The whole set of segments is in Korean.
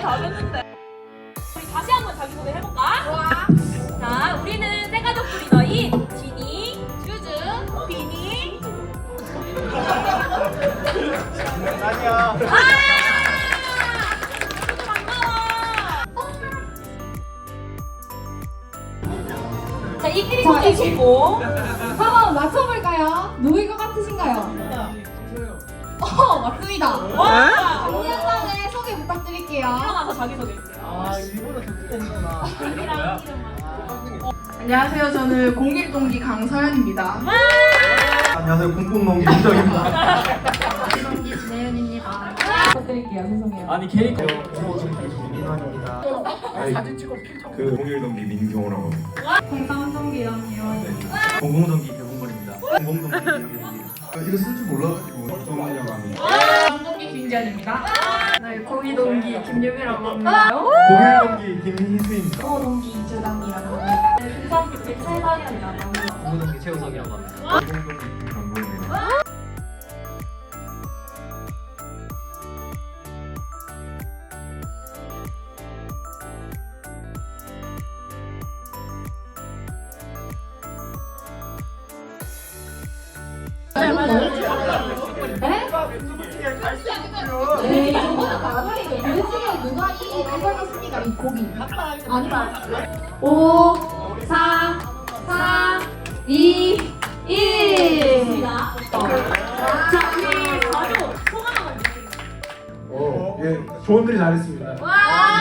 잘했는데. 우리 다시 한번 자기소개 해볼까? 좋아. 자, 우리는 새가족 브리더인 지니, 슈즈, 비니. 아니야. 아! 반가워. 자, 이 끼리 자, 소개해주고. 한번 맞춰볼까요? 누구일 것 같으신가요? 어, 맞습니다. 와! 자기 소개해주세요. 아 일본어 좋겠구나. 이랑 이름만. 안녕하세요. 저는 01 동기 강서연입니다. 안녕하세요 공공농기 김정입니다. 부탁드릴게요. 죄송해요. 아니 캐릭터. 이만입니다. 사진 찍어 그 공일동기 민경호라고 합니다. 공삼동기 양이원. 공공동기 개봉벌입니다. 공공동기 김정입니다. 이거 쓸 줄 몰라가지고 정원이라고 합니다. 삼동기 김지연입니다. 네, 02동기 김유미라고 합니다. 공일동기 김희수입니다. 동기 이주당이라고 합니다. 금성 최상현이라고 합니다. 공공동기 최우석이라고 합니다. 공일동기 김강보입니다. 네, 이거는 그 중에 누가 이 가져갔습니까? 이 고기. 아니다. 5, 4, 3, 2, 1. 자, 우리 소감 한번. 어, 예, 조언들이 잘했습니다. 와!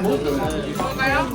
먹을까요?